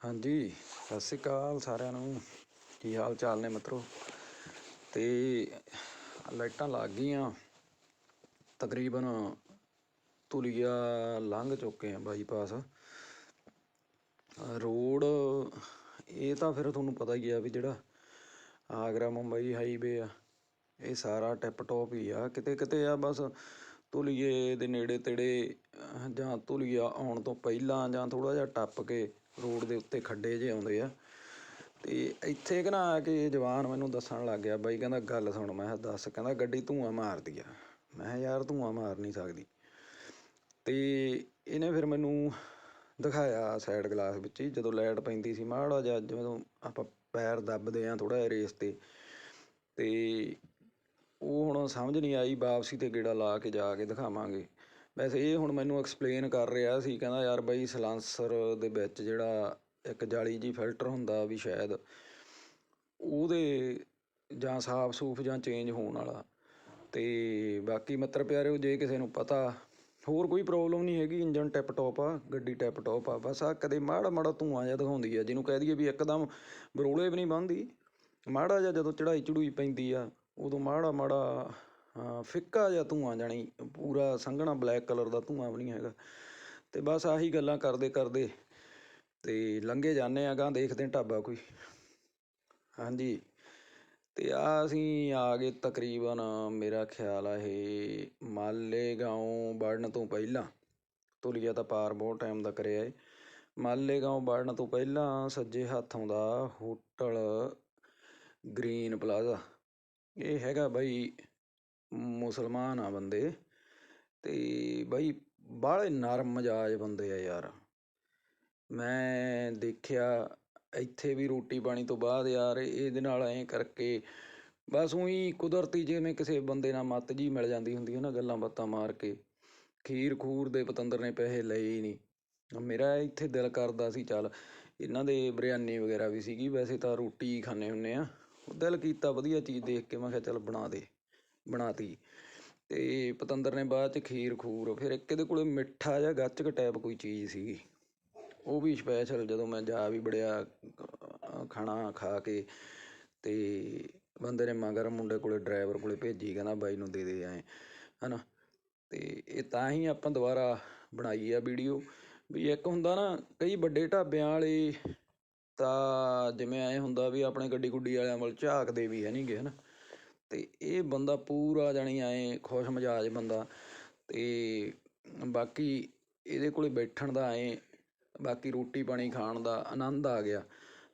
ਹਾਂਜੀ, ਸਤਿ ਸ਼੍ਰੀ ਅਕਾਲ ਸਾਰਿਆਂ ਨੂੰ। ਕੀ ਹਾਲ ਚਾਲ ਨੇ ਮਿੱਤਰੋ? ਤੇ ਲਾਈਟਾਂ ਲੱਗ ਗਈਆਂ। ਤਕਰੀਬਨ ਤੁਲੀਆ ਲੰਘ ਚੁੱਕੇ ਆ ਬਾਈਪਾਸ। ਰੋਡ, ਇਹ ਤਾਂ ਫਿਰ ਤੁਹਾਨੂੰ ਪਤਾ ਹੀ ਆ ਵੀ ਜਿਹੜਾ ਆਗਰਾ ਮੁੰਬਈ ਹਾਈਵੇ ਆ, ਇਹ ਸਾਰਾ ਟਿਪ ਟੌਪ ਹੀ ਆ। ਕਿਤੇ ਕਿਤੇ ਆ ਬਸ ਤੁਲੀਏ ਦੇ ਨੇੜੇ ਤੇੜੇ ਜਾਂ ਤੁਲੀਆ ਆਉਣ ਤੋਂ ਪਹਿਲਾਂ ਜਾਂ ਥੋੜਾ ਜਿਹਾ ਟੱਪ ਕੇ ਰੋਡ ਦੇ ਉੱਤੇ ਖੱਡੇ ਜਿਹੇ ਆਉਂਦੇ ਆ। ਤੇ ਇੱਥੇ ਕਿ ਨਾ ਆ ਕੇ ਜਵਾਨ ਮੈਨੂੰ ਦੱਸਣ ਲੱਗ ਗਿਆ, ਬਾਈ ਕਹਿੰਦਾ, ਗੱਲ ਸੁਣ, ਮੈਂ ਕਿਹਾ ਦੱਸ। ਕਹਿੰਦਾ, ਗੱਡੀ ਧੂਆਂ ਮਾਰਦੀ ਆ। ਮੈਂ ਕਿਹਾ, ਯਾਰ, ਧੂਆਂ ਮਾਰ ਨਹੀਂ ਸਕਦੀ। ਤੇ ਇਹਨੇ ਫਿਰ ਮੈਨੂੰ ਦਿਖਾਇਆ ਸਾਈਡ ਗਲਾਸ ਵਿੱਚ ਹੀ, ਜਦੋਂ ਲਾਈਟ ਪੈਂਦੀ ਸੀ, ਮਾੜਾ ਜਿਹਾ ਜਦੋਂ ਆਪਾਂ ਪੈਰ ਦੱਬਦੇ ਆ ਥੋੜਾ ਜਿਹਾ ਰੇਸ ਤੇ। ਤੇ ਉਹ ਹੁਣ ਸਮਝ ਨਹੀਂ ਆਈ, ਵਾਪਸੀ ਤੇ ਗੇੜਾ ਲਾ ਕੇ ਜਾ ਕੇ ਦਿਖਾਵਾਂਗੇ। ਵੈਸੇ ਇਹ ਹੁਣ ਮੈਨੂੰ ਐਕਸਪਲੇਨ ਕਰ ਰਿਹਾ ਸੀ, ਕਹਿੰਦਾ ਯਾਰ ਬਾਈ ਸਲਾਂਸਰ ਦੇ ਵਿੱਚ ਜਿਹੜਾ ਇੱਕ ਜਾਲੀ ਜੀ ਫਿਲਟਰ ਹੁੰਦਾ ਵੀ ਸ਼ਾਇਦ ਉਹਦੇ ਜਾਂ ਸਾਫ਼ ਸੂਫ ਜਾਂ ਚੇਂਜ ਹੋਣ ਵਾਲਾ। ਤੇ ਬਾਕੀ ਮਿੱਤਰ ਪਿਆਰਿਓ, ਜੇ ਕਿਸੇ ਨੂੰ ਪਤਾ, ਹੋਰ ਕੋਈ ਪ੍ਰੋਬਲਮ ਨਹੀਂ ਹੈਗੀ ਇੰਜਨ ਟਿਪ ਟੌਪ ਆ, ਗੱਡੀ ਟਿਪ ਟੌਪ ਆ, ਬਸ ਆ ਕਦੇ ਮਾੜਾ ਮਾੜਾ ਧੂਆਂ ਜਿਹਾ ਦਿਖਾਉਂਦੀ ਆ, ਜਿਹਨੂੰ ਕਹਿ ਦਈਏ ਵੀ ਇੱਕਦਮ ਬਰੋਲੇ ਵੀ ਨਹੀਂ ਬੰਦੀ ਮਾੜਾ ਜਿਹਾ ਜਦੋਂ ਚੜਾਈ ਚੜੂਈ ਪੈਂਦੀ ਆ, ਉਦੋਂ ਮਾੜਾ ਮਾੜਾ ਫਿੱਕਾ ਜਿਹਾ ਧੂਆਂ ਜਾਣੀ, ਪੂਰਾ ਸੰਘਣਾ ਬਲੈਕ ਕਲਰ ਦਾ ਧੂਆਂ ਵੀ ਨਹੀਂ ਹੈਗਾ। ਤੇ ਬਸ ਆਹੀ ਗੱਲਾਂ ਕਰਦੇ ਕਰਦੇ ਤੇ ਲੰਘੇ ਜਾਂਦੇ ਆ ਗਾਂ ਦੇਖਦੇ ਢਾਬਾ ਕੋਈ। ਹਾਂਜੀ, ਤੇ ਆ ਅਸੀਂ ਆ ਗਏ ਤਕਰੀਬਨ, ਮੇਰਾ ਖਿਆਲ ਆ ਇਹ ਮਾਲੇਗਾਉਂ ਵੜਨ ਤੋਂ ਪਹਿਲਾਂ। ਤੁਲੀਆ ਤਾਂ ਪਾਰ ਬਹੁਤ ਟਾਈਮ ਦਾ ਕਰਿਆ ਏ। ਮਾਲੇਗਾਉਂ ਵੜਨ ਤੋਂ ਪਹਿਲਾਂ ਸੱਜੇ ਹੱਥ ਆਉਂਦਾ ਹੋਟਲ ਗ੍ਰੀਨ ਪਲਾਜ਼ਾ। ਇਹ ਹੈਗਾ ਬਾਈ ਮੁਸਲਮਾਨ ਆ ਬੰਦੇ ਅਤੇ ਬਾਈ, ਬਾਹਲੇ ਨਰਮ ਮਜਾਜ ਬੰਦੇ ਆ ਯਾਰ। ਮੈਂ ਦੇਖਿਆ ਇੱਥੇ ਵੀ ਰੋਟੀ ਪਾਣੀ ਤੋਂ ਬਾਅਦ ਯਾਰ, ਇਹਦੇ ਨਾਲ ਐਂ ਕਰਕੇ ਬਸ ਉਹੀ ਕੁਦਰਤੀ ਜਿਵੇਂ ਕਿਸੇ ਬੰਦੇ ਨਾਲ ਮੱਤ ਜੀ ਮਿਲ ਜਾਂਦੀ ਹੁੰਦੀ ਹੈ ਨਾ ਗੱਲਾਂ ਬਾਤਾਂ ਮਾਰ ਕੇ, ਖੀਰ ਖੂਰ ਦੇ ਪਤੰਦਰ ਨੇ ਪੈਸੇ ਲਏ ਹੀ ਨਹੀਂ। ਮੇਰਾ ਇੱਥੇ ਦਿਲ ਕਰਦਾ ਸੀ ਚੱਲ, ਇਹਨਾਂ ਦੇ ਬਿਰਿਆਨੀ ਵਗੈਰਾ ਵੀ ਸੀਗੀ, ਵੈਸੇ ਤਾਂ ਰੋਟੀ ਹੀ ਖਾਂਦੇ ਹੁੰਦੇ ਹਾਂ ਦਿਲ ਕੀਤਾ ਵਧੀਆ ਚੀਜ਼ ਦੇਖ ਕੇ, ਮੈਂ ਕਿਹਾ ਚੱਲ ਬਣਾ ਦੇ। ਬਣਾਤੀ। ਤੇ ਪਤੰਦਰ ਨੇ ਬਾਅਦ ਚ ਖੀਰ, ਖੂਰ, ਫਿਰ ਇੱਕ ਇਹਦੇ ਕੋਲੇ ਮਿੱਠਾ ਜਾਂ ਗੱਚਕ ਟਾਈਪ ਕੋਈ ਚੀਜ਼ ਸੀਗੀ। ਉਹ ਵੀ ਸਪੈਸ਼ਲ ਜਦੋਂ ਮੈਂ ਜਾ ਵੀ ਬੜਿਆ ਖਾਣਾ ਖਾ ਕੇ ਤੇ ਬੰਦੇ ਨੇ ਮਗਰ ਮੁੰਡੇ ਕੋਲੇ ਡਰਾਈਵਰ ਕੋਲੇ ਭੇਜੀ, ਕਹਿੰਦਾ ਬਾਈ ਨੂੰ ਦੇ ਦੇ ਐ, ਹਨਾ? ਤੇ ਇਹ ਤਾਂ ਹੀ ਆਪਾਂ ਦੁਬਾਰਾ ਬਣਾਈ ਆ ਵੀਡੀਓ ਵੀ ਇੱਕ ਹੁੰਦਾ ਨਾ, ਕਈ ਵੱਡੇ ਢਾਬਿਆਂ ਵਾਲੇ ਤਾਂ ਜਿਵੇਂ ਐ ਹੁੰਦਾ ਵੀ ਆਪਣੇ ਗੱਡੀ ਗੁੱਡੀ ਵਾਲਿਆਂ ਵੱਲ ਝਾਕਦੇ ਵੀ ਹੈ ਨਹੀਂਗੇ ਹਨਾ? ਅਤੇ ਇਹ ਬੰਦਾ ਪੂਰਾ ਜਾਣੀ ਐ ਖੁਸ਼ ਮਜਾਜ ਬੰਦਾ ਅਤੇ ਬਾਕੀ ਇਹਦੇ ਕੋਲ ਬੈਠਣ ਦਾ ਐ, ਬਾਕੀ ਰੋਟੀ ਪਾਣੀ ਖਾਣ ਦਾ ਆਨੰਦ ਆ ਗਿਆ।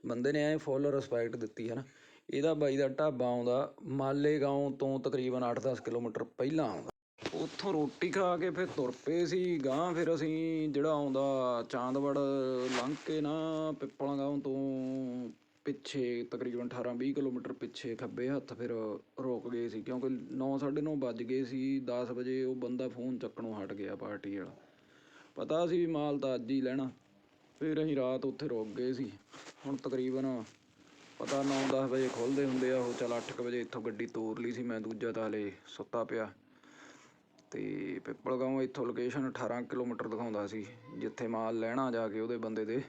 ਬੰਦੇ ਨੇ ਐਂ ਫੁੱਲ ਰਿਸਪੈਕਟ ਦਿੱਤੀ ਹੈ ਨਾ ਇਹਦਾ ਬਾਈ ਦਾ ਢਾਬਾ ਆਉਂਦਾ ਮਾਲੇਗਾਉਂ ਤੋਂ ਤਕਰੀਬਨ 8-10 ਕਿਲੋਮੀਟਰ ਪਹਿਲਾਂ ਆਉਂਦਾ। ਉੱਥੋਂ ਰੋਟੀ ਖਾ ਕੇ ਫਿਰ ਤੁਰ ਪਏ ਸੀ ਗਾਂ ਫਿਰ ਅਸੀਂ ਜਿਹੜਾ ਆਉਂਦਾ ਚਾਂਦਵੜ ਲੰਘ ਕੇ ਨਾ ਪਿੱਪਲਗਾਉਂ ਤੋਂ ਪਿੱਛੇ ਤਕਰੀਬਨ 18-20 ਕਿਲੋਮੀਟਰ ਪਿੱਛੇ ਖੱਬੇ ਹੱਥ ਫਿਰ ਰੁਕ ਗਏ ਸੀ, ਕਿਉਂਕਿ 9:30 ਵੱਜ ਗਏ ਸੀ, ਦਸ ਵਜੇ ਉਹ ਬੰਦਾ ਫੋਨ ਚੱਕਣੋਂ ਹਟ ਗਿਆ ਪਾਰਟੀ ਵਾਲਾ। ਪਤਾ ਸੀ ਵੀ ਮਾਲ ਤਾਂ ਅੱਜ ਹੀ ਲੈਣਾ, ਫਿਰ ਅਸੀਂ ਰਾਤ ਉੱਥੇ ਰੁਕ ਗਏ ਸੀ। ਹੁਣ ਤਕਰੀਬਨ ਪਤਾ 9-10 ਵਜੇ ਖੁੱਲਦੇ ਹੁੰਦੇ ਆ, ਉਹ ਚਲ 8 ਵਜੇ ਇੱਥੋਂ ਗੱਡੀ ਤੋਰ ਲਈ ਸੀ ਮੈਂ ਦੂਜਾ ਤਾਂ ਹਲੇ ਸੁੱਤਾ ਪਿਆ। ਤੇ ਪਿੱਪਲਗਾਉਂ ਇੱਥੋਂ ਲੋਕੇਸ਼ਨ 18 ਕਿਲੋਮੀਟਰ ਦਿਖਾਉਂਦਾ ਸੀ, ਜਿੱਥੇ ਮਾਲ ਲੈਣਾ ਜਾ ਕੇ ਉਹਦੇ ਬੰਦੇ ਦੇ।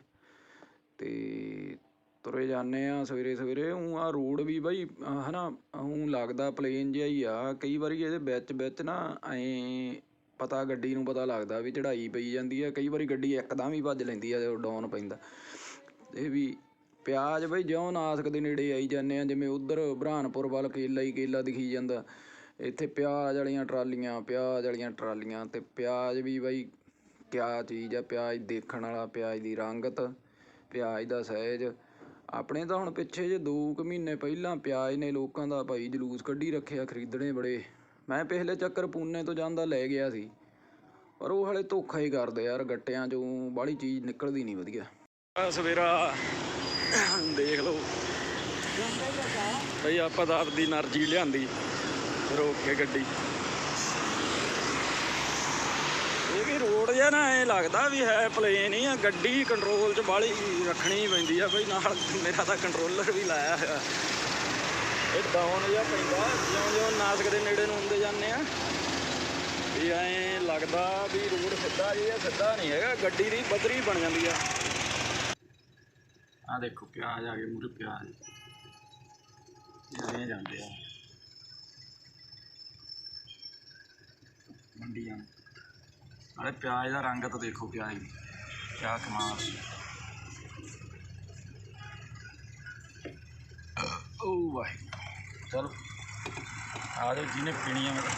ਤੇ ਤੁਰੇ ਜਾਂਦੇ ਹਾਂ ਸਵੇਰੇ ਸਵੇਰੇ। ਉਹ ਆਹ ਰੋਡ ਵੀ ਬਾਈ ਹੈ ਨਾ ਉਹ ਲੱਗਦਾ ਪਲੇਨ ਜਿਹਾ ਹੀ ਆ। ਕਈ ਵਾਰੀ ਇਹਦੇ ਵਿੱਚ ਵਿੱਚ ਨਾ ਐਂ ਪਤਾ, ਗੱਡੀ ਨੂੰ ਪਤਾ ਲੱਗਦਾ ਵੀ ਚੜ੍ਹਾਈ ਪਈ ਜਾਂਦੀ ਆ। ਕਈ ਵਾਰੀ ਗੱਡੀ ਇੱਕਦਮ ਹੀ ਭੱਜ ਲੈਂਦੀ ਆ, ਜਦੋਂ ਡਾਊਨ ਪੈਂਦਾ। ਇਹ ਵੀ ਪਿਆਜ਼ ਬਈ, ਜਿਉਂ ਨਾਸਕ ਦੇ ਨੇੜੇ ਆਈ ਜਾਂਦੇ ਆ, ਜਿਵੇਂ ਉਧਰ ਬ੍ਰਹਾਨਪੁਰ ਵੱਲ ਕੇਲਾ ਹੀ ਕੇਲਾ ਦਿਖੀ ਜਾਂਦਾ। ਇੱਥੇ ਪਿਆਜ਼ ਵਾਲੀਆਂ ਟਰਾਲੀਆਂ, ਪਿਆਜ਼ ਵਾਲੀਆਂ ਟਰਾਲੀਆਂ ਤੇ ਪਿਆਜ਼ ਵੀ ਬਈ, ਕਿਆ ਚੀਜ਼ ਆ, ਪਿਆਜ਼ ਦੇਖਣ ਵਾਲਾ, ਪਿਆਜ਼ ਦੀ ਰੰਗਤ, ਪਿਆਜ਼ ਦਾ ਸਾਈਜ਼ ਆਪਣੇ ਤਾਂ ਹੁਣ ਪਿੱਛੇ ਜੇ 2 ਕੁ ਮਹੀਨੇ ਪਹਿਲਾਂ ਪਿਆਜ਼ ਨੇ ਲੋਕਾਂ ਦਾ ਭਾਈ ਜਲੂਸ ਕੱਢੀ ਰੱਖਿਆ ਖਰੀਦਣੇ ਬੜੇ। ਮੈਂ ਪਿਛਲੇ ਚੱਕਰ ਪੂਨੇ ਤੋਂ ਜਾਂਦਾ ਲੈ ਗਿਆ ਸੀ। ਪਰ ਉਹ ਹਲੇ ਧੋਖਾ ਹੀ ਕਰਦੇ ਯਾਰ, ਗੱਟਿਆਂ ਚੋਂ ਬਾਹਲੀ ਚੀਜ਼ ਨਿਕਲਦੀ ਨਹੀਂ ਵਧੀਆ। ਆ ਸਵੇਰਾ ਦੇਖ ਲਓ। ਭਈ ਆਪਾਂ ਤਾਂ ਆਪਦੀ એનર્ਜੀ ਲਿਆਂਦੀ, ਰੋਕ ਕੇ ਗੱਡੀ। ਇਹ ਰੋਡ ਜਿਹਾ ਨਾ ਐ ਲੱਗਦਾ ਵੀ ਹੈ ਪਲੇਨ ਹੀ ਆ, ਗੱਡੀ ਕੰਟਰੋਲ 'ਚ ਬਾਹਲੀ ਰੱਖਣੀ ਪੈਂਦੀ ਆ ਬਈ ਨਾਲ ਮੇਰਾ ਤਾਂ ਕੰਟਰੋਲਰ ਵੀ ਲਾਇਆ ਹੋਇਆ। ਇਹ ਡਾਊਨ ਜਿਹਾ ਪੈਂਦਾ, ਜਿਉਂ ਜਿਉਂ ਨਾਸਕ ਦੇ ਨੇੜੇ ਨੂੰ ਹੁੰਦੇ ਜਾਂਦੇ ਆ। ਵੀ ਐਂ ਲੱਗਦਾ ਵੀ ਰੋਡ ਸਿੱਧਾ ਜਿਹਾ ਸਿੱਧਾ ਨਹੀਂ ਹੈਗਾ, ਗੱਡੀ ਦੀ ਬਦਰੀ ਬਣ ਜਾਂਦੀ ਆ। ਆ ਦੇਖੋ ਪਿਆਜ਼ ਆ ਗਏ ਮੂਰੇ ਪਿਆਜ਼। ਜਿਹੜੇ ਜਾਂਦੇ ਆ। ਮੰਡੀਆਂ ਨਾਲੇ ਪਿਆਜ਼ ਦਾ ਰੰਗ ਤਾਂ ਦੇਖੋ ਪਿਆਜ਼ ਦੀ ਕਿਆ ਕਮਾਲ। ਓ ਵਾਹਿਗੁਰੂ। ਚਲੋ, ਆ ਜਾਓ, ਜਿਹਨੇ ਪੀਣੀ ਆ ਮਤਲਬ।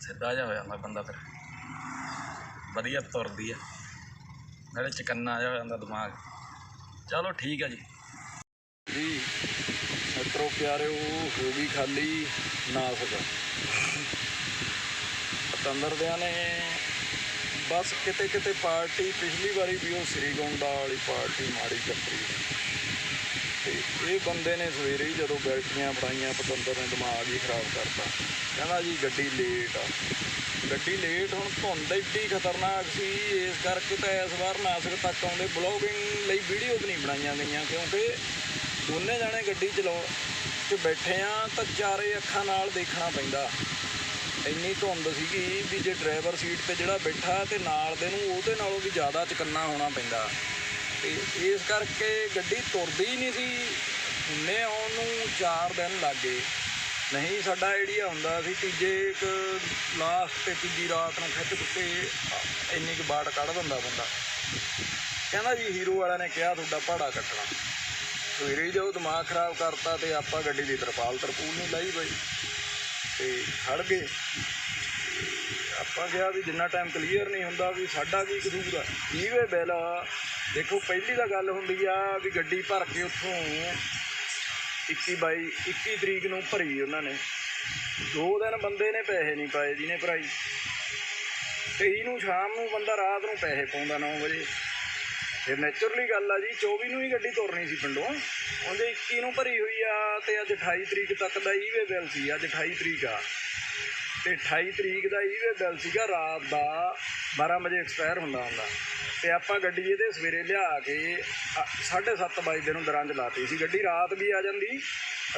ਸਿੱਧਾ ਜਾ ਹੋ ਜਾਂਦਾ ਬੰਦਾ ਫਿਰ। ਵਧੀਆ ਤੁਰਦੀ ਆ। ਨਾਲੇ ਚਕੰਨਾ ਜਾ ਹੋ ਜਾਂਦਾ ਦਿਮਾਗ। ਚਲੋ, ਠੀਕ ਆ ਜੀ। ਜੀ, ਮਿੱਤਰੋ ਪਿਆਰਿਓ ਹੋ ਗਈ ਖਾਲੀ ਨਾਸਕ ਤੰਦਰਦਿਆਂ ਨੇ ਬਸ ਕਿਤੇ ਕਿਤੇ ਪਾਰਟੀ ਪਿਛਲੀ ਵਾਰੀ ਵੀ ਉਹ ਸ੍ਰੀ ਗੋਂਡਾ ਵਾਲੀ ਪਾਰਟੀ ਮਾੜੀ ਚੱਪਰੀ ਤੇ ਇਹ ਬੰਦੇ ਨੇ ਸਵੇਰੇ ਹੀ ਜਦੋਂ ਬੈਠੀਆਂ ਬਣਾਈਆਂ ਪਤੰਦਰ ਨੇ ਦਿਮਾਗ ਹੀ ਖਰਾਬ ਕਰਤਾ। ਕਹਿੰਦਾ ਜੀ ਗੱਡੀ ਲੇਟ ਆ। ਗੱਡੀ ਲੇਟ ਹੁਣ ਧੁੰਦ ਇੱਡੀ ਖਤਰਨਾਕ ਸੀ, ਇਸ ਕਰਕੇ ਤਾਂ ਇਸ ਵਾਰ ਨਾਸਿਕ ਤੱਕ ਆਉਂਦੇ ਬਲੌਗਿੰਗ ਲਈ ਵੀਡੀਓ ਵੀ ਨਹੀਂ ਬਣਾਈਆਂ ਗਈਆਂ, ਕਿਉਂਕਿ ਦੋਨੇ ਜਾਣੇ ਗੱਡੀ ਚਲਾਉ ਚ ਬੈਠੇ ਆ ਤਾਂ ਚਾਰੇ ਅੱਖਾਂ ਨਾਲ ਦੇਖਣਾ ਪੈਂਦਾ। ਇੰਨੀ ਧੁੰਦ ਸੀਗੀ ਵੀ ਜੇ ਡਰਾਈਵਰ ਸੀਟ ਤੇ ਜਿਹੜਾ ਬੈਠਾ ਤੇ ਨਾਲ ਦੇ ਨੂੰ ਉਹਦੇ ਨਾਲੋਂ ਵੀ ਜ਼ਿਆਦਾ ਚਕੰਨਾ ਹੋਣਾ ਪੈਂਦਾ। ਤੇ ਇਸ ਕਰਕੇ ਗੱਡੀ ਤੁਰਦੀ ਹੀ ਨਹੀਂ ਸੀ। ਹੁੰਨੇ ਆਉਣ ਨੂੰ 4 ਦਿਨ ਲੱਗੇ ਨਹੀਂ, ਸਾਡਾ ਆਈਡੀਆ ਹੁੰਦਾ ਸੀ ਤੀਜੇ ਇੱਕ ਲਾਸਟ ਤੇ ਤੀਜੀ ਰਾਤ ਨੂੰ ਖਿੱਚ ਕੁੱਤੇ ਇੰਨੀ ਕੁ ਬਾੜ ਕੱਢ ਦਿੰਦਾ ਬੰਦਾ। ਕਹਿੰਦਾ ਜੀ ਹੀਰੋ ਵਾਲਿਆਂ ਨੇ ਕਿਹਾ ਤੁਹਾਡਾ ਭਾੜਾ ਕੱਟਣਾ। ਸਵੇਰੇ ਹੀ ਜਦੋਂ ਦਿਮਾਗ ਖਰਾਬ ਕਰਤਾ ਤੇ ਆਪਾਂ ਗੱਡੀ ਦੀ ਤਰਪਾਲ ਤਰਪੂਲ ਨਹੀਂ ਲਾਈ ਬਈ। ਤੇ ਖੜ ਗਏ। ਆਪਾਂ ਕਿਹਾ ਵੀ ਜਿੰਨਾ ਟਾਈਮ ਕਲੀਅਰ ਨਹੀਂ ਹੁੰਦਾ ਵੀ ਸਾਡਾ ਕੀ ਕਸੂਰ ਆ। ਈਵੇ ਬਿੱਲ ਦੇਖੋ, ਪਹਿਲੀ ਤਾਂ ਗੱਲ ਹੁੰਦੀ ਆ ਵੀ ਗੱਡੀ ਭਰ ਕੇ ਉੱਥੋਂ 21 ਬਾਈ 21 ਤਰੀਕ ਨੂੰ ਭਰੀ ਉਹਨਾਂ ਨੇ। ਦੋ ਦਿਨ ਬੰਦੇ ਨੇ ਪੈਸੇ ਨਹੀਂ ਪਾਏ ਜਿਹਨੇ ਭਰਾਈ। 23 ਨੂੰ ਸ਼ਾਮ ਨੂੰ ਬੰਦਾ ਰਾਤ ਨੂੰ ਪੈਸੇ ਪਾਉਂਦਾ 9 ਵਜੇ। ਫਿਰ ਨੇਚਰਲੀ ਗੱਲ ਆ ਜੀ 24 ਨੂੰ ਹੀ ਗੱਡੀ ਤੁਰਨੀ ਸੀ ਪਿੰਡੋਂ। ਉਹਦੇ 21 ਨੂੰ ਭਰੀ ਹੋਈ ਆ ਤੇ ਅੱਜ 28 ਤਰੀਕ ਤੱਕ ਦਾ ਈਵੇ ਬਿੱਲ ਸੀ, ਅੱਜ 28 ਤਰੀਕ ਆ। ਤੇ 28 ਤਰੀਕ ਦਾ ਈਵੇ ਬਿੱਲ ਸੀਗਾ, ਰਾਤ ਦਾ 12 ਵਜੇ ਐਕਸਪਾਇਰ ਹੁੰਦਾ ਹੁੰਦਾ। ਤੇ ਆਪਾਂ ਗੱਡੀ ਇਹਦੇ ਸਵੇਰੇ ਲਿਆ ਕੇ 7:30 ਵਜੇ ਨੂੰ ਦਰਾਂ 'ਚ ਲਾਤੀ ਸੀ। ਗੱਡੀ ਰਾਤ ਵੀ ਆ ਜਾਂਦੀ,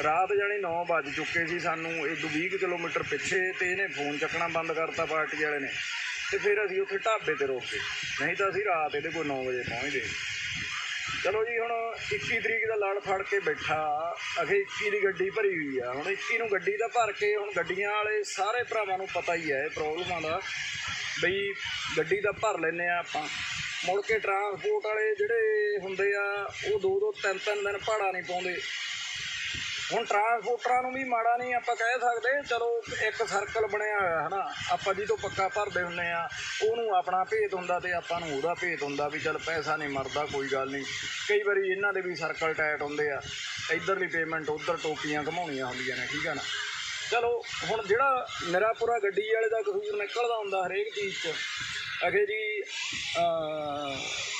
ਰਾਤ ਜਾਣੀ 9 ਵੱਜ ਚੁੱਕੇ ਸੀ ਸਾਨੂੰ ਇਹ 20 ਕਿਲੋਮੀਟਰ ਪਿੱਛੇ ਤੇ ਇਹਨੇ ਫੋਨ ਚੱਕਣਾ ਬੰਦ ਕਰਤਾ ਪਾਰਟੀ ਵਾਲੇ ਨੇ। ਤੇ ਫਿਰ ਅਸੀਂ ਉੱਥੇ ਢਾਬੇ ਤੇ ਰੋਕ ਗਏ। ਨਹੀਂ ਤਾਂ ਅਸੀਂ ਰਾਤ ਇਹਦੇ ਕੋਲ 9 ਵਜੇ ਪਹੁੰਚਦੇ ਚਲੋ ਜੀ, ਹੁਣ 21 ਤਰੀਕ ਦਾ ਲੜ ਫੜ ਕੇ ਬੈਠਾ। ਅਖੇ 21 ਦੀ ਗੱਡੀ ਭਰੀ ਹੋਈ ਆ। ਹੁਣ 21 ਨੂੰ ਗੱਡੀ ਦਾ ਭਰ ਕੇ ਹੁਣ ਗੱਡੀਆਂ ਵਾਲੇ ਸਾਰੇ ਭਰਾਵਾਂ ਨੂੰ ਪਤਾ ਹੀ ਹੈ ਇਹ ਪ੍ਰੋਬਲਮਾਂ ਦਾ। ਬਈ ਗੱਡੀ ਦਾ ਭਰ ਲੈਨੇ ਆ ਆਪਾਂ। ਮੁੜ ਕੇ ਟਰਾਂਸਪੋਰਟ ਵਾਲੇ ਜਿਹੜੇ ਹੁੰਦੇ ਆ, ਉਹ ਦੋ ਦੋ ਤਿੰਨ ਤਿੰਨ ਦਿਨ ਭਾੜਾ ਨਹੀਂ ਪਾਉਂਦੇ। ਹੁਣ ਟਰਾਂਸਪੋਰਟਰਾਂ ਨੂੰ ਵੀ ਮਾੜਾ ਨਹੀਂ ਆਪਾਂ ਕਹਿ ਸਕਦੇ। ਚਲੋ, ਇੱਕ ਸਰਕਲ ਬਣਿਆ ਹੋਇਆ, ਹਨਾ? ਆਪਾਂ ਜੀ ਪੱਕਾ ਭਰਦੇ ਹੁੰਨੇ ਆ, ਉਹਨੂੰ ਆਪਣਾ ਭੇਤ ਹੁੰਦਾ ਤੇ ਆਪਾਂ ਨੂੰ ਉਹਦਾ ਭੇਤ ਹੁੰਦਾ ਵੀ ਚਲ ਪੈਸਾ ਨਹੀਂ ਮਰਦਾ, ਕੋਈ ਗੱਲ ਨਹੀਂ। ਕਈ ਵਾਰੀ ਇਹਨਾਂ ਦੇ ਵੀ ਸਰਕਲ ਟਾਈਟ ਹੁੰਦੇ ਆ। ਇਧਰਲੀ ਪੇਮੈਂਟ ਉਧਰ ਟੋਪੀਆਂ ਘਮਾਉਣੀਆਂ ਹੁੰਦੀਆਂ ਨੇ, ਠੀਕ ਆ ਨਾ? ਚਲੋ, ਹੁਣ ਜਿਹੜਾ ਮੇਰਾ ਪੂਰਾ ਗੱਡੀ ਵਾਲੇ ਦਾ ਕਸੂਰ ਨਿਕਲਦਾ ਹੁੰਦਾ ਹਰੇਕ ਚੀਜ਼ 'ਚ, ਅਖੇ ਜੀ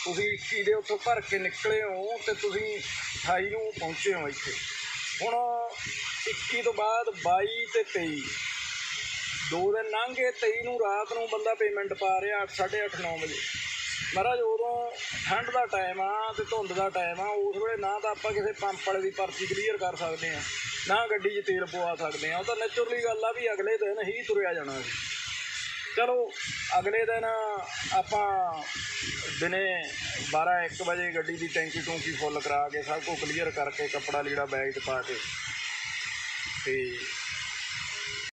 ਤੁਸੀਂ 21 ਦੇ ਉੱਥੋਂ ਭਰ ਕੇ ਨਿਕਲੇ ਹੋ ਤੇ ਤੁਸੀਂ 28 ਨੂੰ ਪਹੁੰਚੇ ਹੋ ਇੱਥੇ? ਹੁਣ 21 ਤੋਂ ਬਾਅਦ 22 ਤੇ 23 ਦੋ ਦਿਨ ਲੰਘ ਗਏ 23 ਨੂੰ ਰਾਤ ਨੂੰ ਬੰਦਾ ਪੇਮੈਂਟ ਪਾ ਰਿਹਾ 8:30 9 ਵਜੇ। ਮਹਾਰਾਜ, ਉਦੋਂ ਠੰਡ ਦਾ ਟਾਈਮ ਆ ਤੇ ਧੁੰਦ ਦਾ ਟਾਈਮ ਆ, ਉਸ ਵੇਲੇ ਨਾ ਤਾਂ ਆਪਾਂ ਕਿਸੇ ਪੰਪ ਵਾਲੇ ਦੀ ਪਰਚੀ ਕਲੀਅਰ ਕਰ ਸਕਦੇ ਆ, ਨਾ ਗੱਡੀ 'ਚ ਤੇਲ ਪਵਾ ਸਕਦੇ ਆ। ਉਹ ਤਾਂ ਨੇਚਰਲੀ ਗੱਲ ਆ ਵੀ ਅਗਲੇ ਦਿਨ ਹੀ ਤੁਰਿਆ ਜਾਣਾ ਸੀ। ਚਲੋ, ਅਗਲੇ ਦਿਨ ਆਪਾਂ ਦਿਨੇ 12 1 ਵਜੇ ਗੱਡੀ ਦੀ ਟੈਂਕੀ ਟੂੰਕੀ ਫੁੱਲ ਕਰਾ ਕੇ ਸਭ ਕੁਝ ਕਲੀਅਰ ਕਰਕੇ ਕੱਪੜਾ ਲੀੜਾ ਬੈਗ 'ਚ ਪਾ ਕੇ ਤੇ